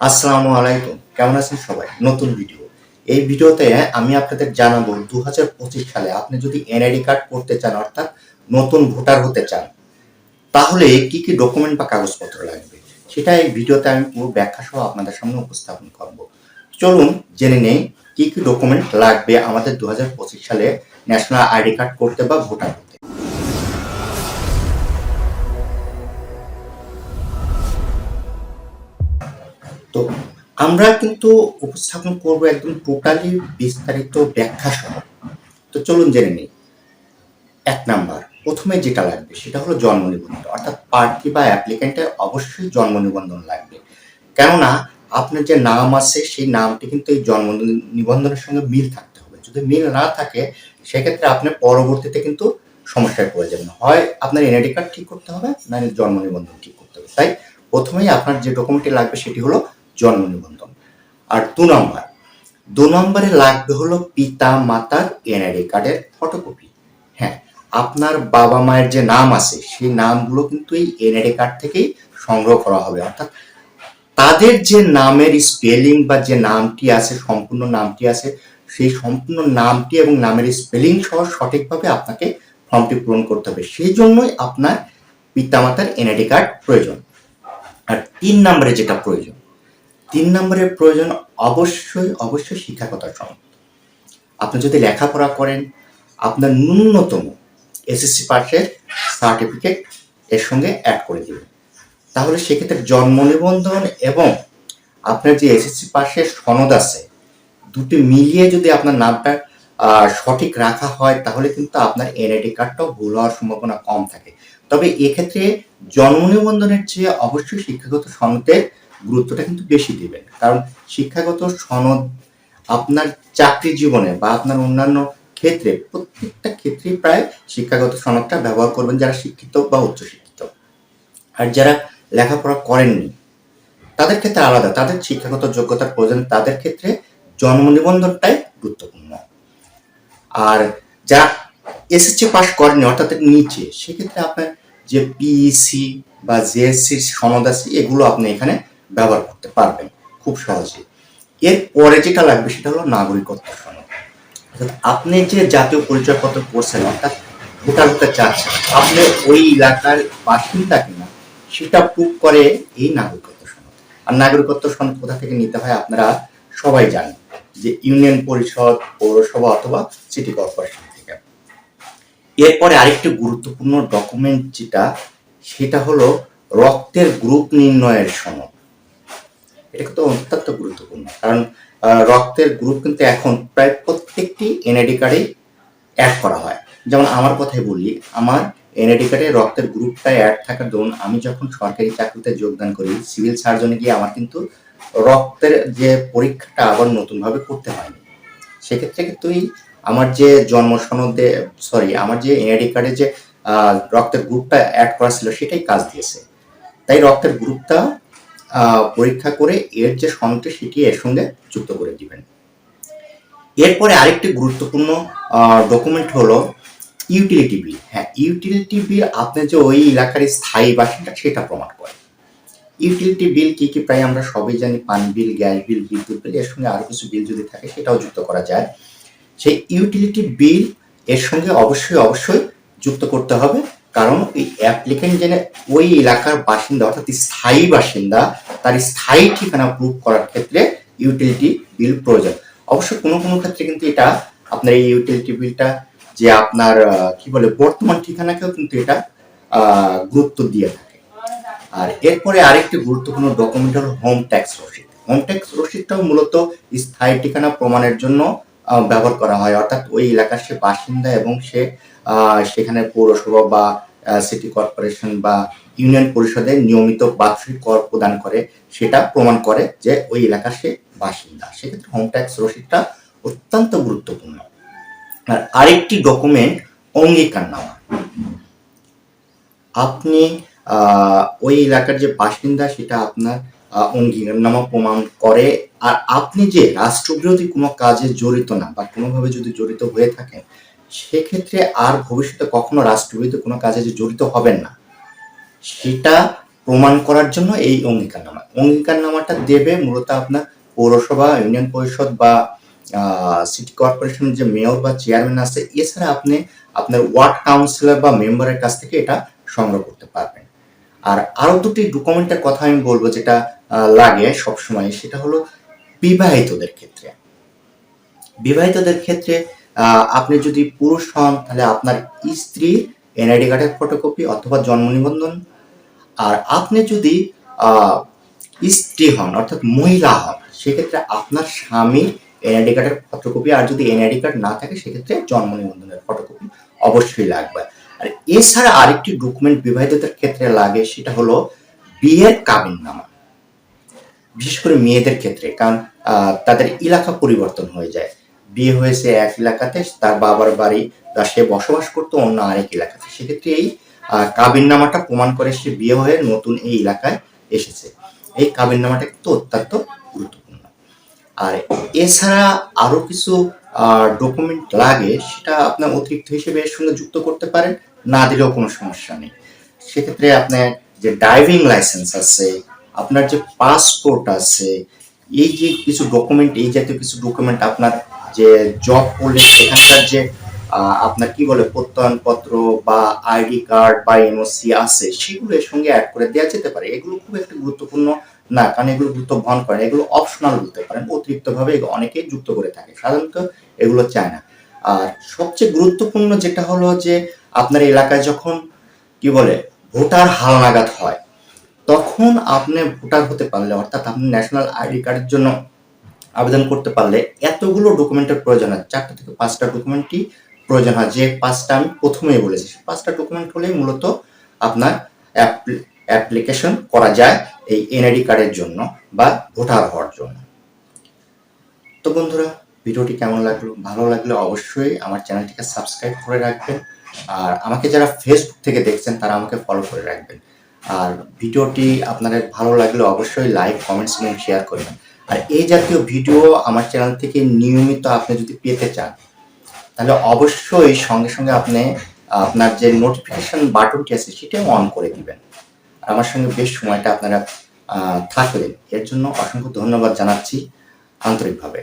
আসসালামু আলাইকুম। কেমন আছেন সবাই? নতুন ভিডিও এই ভিডিওতে আমি আপনাদের জানাব দু হাজার পঁচিশ সালে আপনি যদি এনআইডি কার্ড করতে চান, অর্থাৎ নতুন ভোটার হতে চান, তাহলে কি কি ডকুমেন্ট বা কাগজপত্র লাগবে? সেটা এই ভিডিওতে আমি পুরো ব্যাখ্যা সহ আপনাদের সামনে উপস্থাপন করব। চলুন জেনে নেই কি কি ডকুমেন্ট লাগবে আমাদের দু হাজার পঁচিশ সালে ন্যাশনাল আইডি কার্ড করতে বা ভোটার তো আমরা কিন্তু উপস্থাপন করব একদম টোটালি বিস্তারিত ব্যাখ্যা সহ। তো চলুন জেনে নিই। এক নাম্বার, প্রথমে যেটা লাগবে সেটা হলো জন্ম নিবন্ধন। অর্থাৎ প্রার্থী বা অ্যাপ্লিকেন্টের অবশ্যই জন্ম নিবন্ধন লাগবে। কেননা আপনার যে নাম আছে, সেই নামটি কিন্তু এই জন্ম নিবন্ধনের সঙ্গে মিল থাকতে হবে। যদি মিল না থাকে, সেক্ষেত্রে আপনি পরবর্তীতে কিন্তু সমস্যায় পড়ে যাবেন। হয় আপনার এনআইডি কার্ড ঠিক করতে হবে, না জন্ম নিবন্ধন ঠিক করতে হবে। তাই প্রথমেই আপনার যে ডকুমেন্টটি লাগবে, সেটি হলো জন্ম নিবন্ধন। আর দু নম্বর, দু নম্বরে লাগবে হলো পিতা মাতার এনআইডি কার্ডের ফটোকপি হ্যাঁ আপনার বাবা মায়ের যে নাম আছে, সেই নামগুলো কিন্তু এই এনআইডি কার্ড থেকেই সংগ্রহ করা হবে। অর্থাৎ তাদের যে নামের স্পেলিং বা যে নামটি আছে, সম্পূর্ণ নামটি আছে, সেই সম্পূর্ণ নামটি এবং নামের স্পেলিং সহ সঠিকভাবে আপনাকে ফর্মটি পূরণ করতে হবে। সেই জন্যই আপনার পিতামাতার এনআইডি কার্ড প্রয়োজন। আর তিন নম্বরে যেটা প্রয়োজন তিন নম্বরের প্রয়োজন অবশ্যই অবশ্যই শিক্ষাগত সনদ আপনি যদি লেখাপড়া করেন, আপনার ন্যূনতম এসএসসি পাসের সার্টিফিকেট এর সঙ্গে অ্যাড করে দিবেন। তাহলে সেক্ষেত্রে জন্ম নিবন্ধন এবং আপনার যে এসএসসি পাসের সনদ আছে, দুটি মিলিয়ে যদি আপনার নামটা সঠিক রাখা হয়, তাহলে কিন্তু আপনার এনআইডি কার্ডটাও ভুল হওয়ার সম্ভাবনা কম থাকে। তবে এক্ষেত্রে জন্ম নিবন্ধনের চেয়ে অবশ্যই শিক্ষাগত সনদের গুরুত্বটা কিন্তু বেশি দিবেন কারণ শিক্ষাগত সনদ আপনার চাকরি জীবনে বা আপনার অন্যান্য ক্ষেত্রে, প্রত্যেকটা ক্ষেত্রেই প্রায় শিক্ষাগত সনদটা ব্যবহার করবেন যারা শিক্ষিত বা উচ্চশিক্ষিত। আর যারা লেখাপড়া করেননি, তাদের ক্ষেত্রে আলাদা, তাদের শিক্ষাগত যোগ্যতার প্রয়োজন, তাদের ক্ষেত্রে জন্ম নিবন্ধনটাই গুরুত্বপূর্ণ। আর যারা এসএসসি পাস করেনি অর্থাৎ নিচে, সেক্ষেত্রে আপনার যে পিইসি বা জেএসসির সনদ আছে, এগুলো আপনি এখানে ব্যবহার করতে পারবেন খুব সহজে। এর পরে যেটা লাগবে সেটা হলো নাগরিকত্ব সনদ। আপনি যে জাতীয় পরিচয়পত্র করছেন, অর্থাৎ ভোটার হতে চাচ্ছেন, আপনি ওই এলাকার বাসিন্দা কিনা সেটা প্রুভ করে এই নাগরিকত্ব সনদ। আর নাগরিকত্ব সনদ কোথা থেকে নিতে হয় আপনারা সবাই জানেন যে ইউনিয়ন পরিষদ, পৌরসভা অথবা সিটি কর্পোরেশন থেকে। এরপরে আরেকটি গুরুত্বপূর্ণ ডকুমেন্ট যেটা, সেটা হলো রক্তের গ্রুপ নির্ণয়ের সনদ। এটা কিন্তু অত্যন্ত গুরুত্বপূর্ণ। কারণ রক্তের গ্রুপ কিন্তু এখন প্রায় প্রত্যেকটি এনআইডি কার্ডেই অ্যাড করা হয়। যেমন আমার কথাই বলি আমার এনআইডি কার্ডে রক্তের গ্রুপটা অ্যাড থাকার দরুন আমি যখন সরকারি চাকরিতে যোগদান করি সিভিল সার্জনে গিয়ে আমার কিন্তু রক্তের যে পরীক্ষাটা আবার নতুনভাবে করতে হয়নি। সেক্ষেত্রে কিন্তু আমার যে জন্ম সনদে সরি আমার যে এনআইডি কার্ডে যে রক্তের গ্রুপটা অ্যাড করা ছিল, সেটাই কাজ দিয়েছে। তাই রক্তের গ্রুপটা পরীক্ষা করে এর যে সনদটি সেটি এর সঙ্গে যুক্ত করে দিবেন। এরপরে আরেকটি গুরুত্বপূর্ণ ডকুমেন্ট হলো ইউটিলিটি বিল হ্যাঁ ইউটিলিটি বিল আপনি যে ওই এলাকার স্থায়ী বাসিন্দা সেটা প্রমাণ করে ইউটিলিটি বিল কি কি প্রায় আমরা সবাই জানি, পানি বিল গ্যাস বিল বিদ্যুৎ বিল এর সঙ্গে আরও কিছু বিল যদি থাকে সেটাও যুক্ত করা যায়। সেই ইউটিলিটি বিল এর সঙ্গে অবশ্যই অবশ্যই যুক্ত করতে হবে। কারণ ওই অ্যাপ্লিকেন্ট জেনে ওই এলাকার বাসিন্দা, অর্থাৎ স্থায়ী বাসিন্দা, তার স্থায়ী ঠিকানা প্রুভ করার ক্ষেত্রে ইউটিলিটি বিল প্রয়োজন। অবশ্য কোনো কোনো ক্ষেত্রে কিন্তু এটা আপনার এই ইউটিলিটি বিলটা যে আপনার কি বলে, বর্তমান ঠিকানাকেও কিন্তু এটা গুরুত্ব দিয়ে থাকে। আর এরপরে আরেকটি গুরুত্বপূর্ণ ডকুমেন্ট হলো হোম ট্যাক্স রসিদ হোম ট্যাক্স রসিদটাও মূলত স্থায়ী ঠিকানা প্রমাণের জন্য ব্যবহার করা হয়। অর্থাৎ ওই এলাকার সে বাসিন্দা এবং সে সেখানে পৌরসভা বা সিটি কর্পোরেশন বা ইউনিয়ন পরিষদে নিয়মিত বাৎসরিক কর প্রদান করে, সেটা প্রমাণ করে যে ওই এলাকার সে বাসিন্দা। সেক্ষেত্রে হোম ট্যাক্স রসিদটা অত্যন্ত গুরুত্বপূর্ণ। আর আরেকটি ডকুমেন্ট অঙ্গীকার অঙ্গীকারনামা। আপনি ওই এলাকার যে বাসিন্দা, সেটা আপনার অঙ্গীকারনামা প্রমাণ করে। আর আপনি যে রাষ্ট্রবিরোধী কোনো কাজে জড়িত না বা কোনোভাবে যদি জড়িত হয়ে থাকেন সেক্ষেত্রে আর ভবিষ্যতে কখনো রাষ্ট্রবিরোধী কোনো কাজে যে জড়িত হবেন না। সেটা প্রমাণ করার জন্য এই অঙ্গীকারনামা। অঙ্গীকারনামাটা দেবে মূলত আপনার পৌরসভা, ইউনিয়ন পরিষদ বা সিটি কর্পোরেশনের যে মেয়র বা চেয়ারম্যান আছে, এছাড়া আপনি আপনার ওয়ার্ড কাউন্সিলর বা মেম্বারের কাছ থেকে এটা সংগ্রহ করতে পারবেন। আর আরও দুটি ডকুমেন্টের কথা আমি বলব যেটা লাগে সবসময়, সেটা হলো বিবাহিতদের ক্ষেত্রে। বিবাহিতদের ক্ষেত্রে আপনি যদি পুরুষ হন, তাহলে আপনার স্ত্রীর এনআইডি কার্ডের ফটোকপি অথবা জন্ম নিবন্ধন। আর আপনি যদি স্ত্রী হন, অর্থাৎ মহিলা হন, সেক্ষেত্রে আপনার স্বামীর এনআইডি কার্ডের ফটোকপি আর যদি এনআইডি কার্ড না থাকে, সেক্ষেত্রে জন্ম নিবন্ধনের ফটোকপি অবশ্যই লাগবে। আর এছাড়া আরেকটি ডকুমেন্ট বিবাহিতদের ক্ষেত্রে লাগে, সেটা হলো বিয়ের কাবিননামা। বিশেষ করে মেয়েদের ক্ষেত্রে, কারণ তাদের এলাকা পরিবর্তন হয়ে যায়। বিয়ে হয়েছে এক এলাকাতে, তার বাবার বাড়ি বা সে বসবাস করতো অন্য আরেক এলাকাতে। সেক্ষেত্রে এই কাবিননামাটা প্রমাণ করে সে বিয়ে হয়ে নতুন এই এলাকায় এসেছে। এই কাবিননামাটা কিন্তু অত্যন্ত গুরুত্বপূর্ণ। আর এছাড়া আরও কিছু ডকুমেন্ট লাগে, সেটা আপনার অতিরিক্ত হিসেবে এর সঙ্গে যুক্ত করতে পারেন, না দিলেও কোনো সমস্যা নেই। সেক্ষেত্রে আপনার যে ড্রাইভিং লাইসেন্স আছে, আপনার যে পাসপোর্ট আছে, এই যে কিছু ডকুমেন্ট এই জাতীয় কিছু ডকুমেন্ট আপনার যে জব করলে সেখানকার যে আপনার কি বলে, প্রত্যয়নপত্র বা আইডি কার্ড বা এনওসি আছে, সেগুলো এর সঙ্গে অ্যাড করে দেওয়া যেতে পারে। এগুলো খুব একটা গুরুত্বপূর্ণ না, কারণ এগুলো গুরুত্ব বহন করে এগুলো অপশনাল বলতে পারেন অতিরিক্ত ভাবে অনেকেই যুক্ত করে থাকে। সাধারণত এগুলো চায় না। আর সবচেয়ে গুরুত্বপূর্ণ যেটা হলো যে, আপনার এলাকায় যখন কি বলে, ভোটার হালনাগাদ হয়, তখন আপনি ভোটার হতে পারলে, অর্থাৎ আপনি ন্যাশনাল আইডি কার্ডের জন্য আবেদন করতে পারলে এতগুলো ডকুমেন্টের প্রয়োজন হয় চারটা থেকে পাঁচটা ডকুমেন্টই প্রয়োজন হয়। যে পাঁচটা আমি প্রথমেই বলেছি পাঁচটা ডকুমেন্ট হলেই মূলত আপনার অ্যাপ্লিকেশন করা যায় এই এনআইডি কার্ডের জন্য বা ভোটার হওয়ার জন্য। তো বন্ধুরা, ভিডিওটি কেমন লাগল? ভালো লাগলে অবশ্যই আমার চ্যানেলটিকে সাবস্ক্রাইব করে রাখবেন। আর আমাকে যারা ফেসবুক থেকে দেখছেন, তারা আমাকে ফলো করে রাখবেন। আর ভিডিওটি আপনাদের ভালো লাগলে অবশ্যই লাইক কমেন্টস এবং শেয়ার করবেন। আর এই জাতীয় ভিডিও আমার চ্যানেল থেকে নিয়মিত আপনি যদি পেতে চান, তাহলে অবশ্যই সঙ্গে সঙ্গে আপনি, আপনার যে নোটিফিকেশন বাটনটি আছে সেটাও অন করে দিবেন। আর আমার সঙ্গে বেশ সময়টা আপনারা থাকলেন। এর জন্য অসংখ্য ধন্যবাদ জানাচ্ছি আন্তরিকভাবে।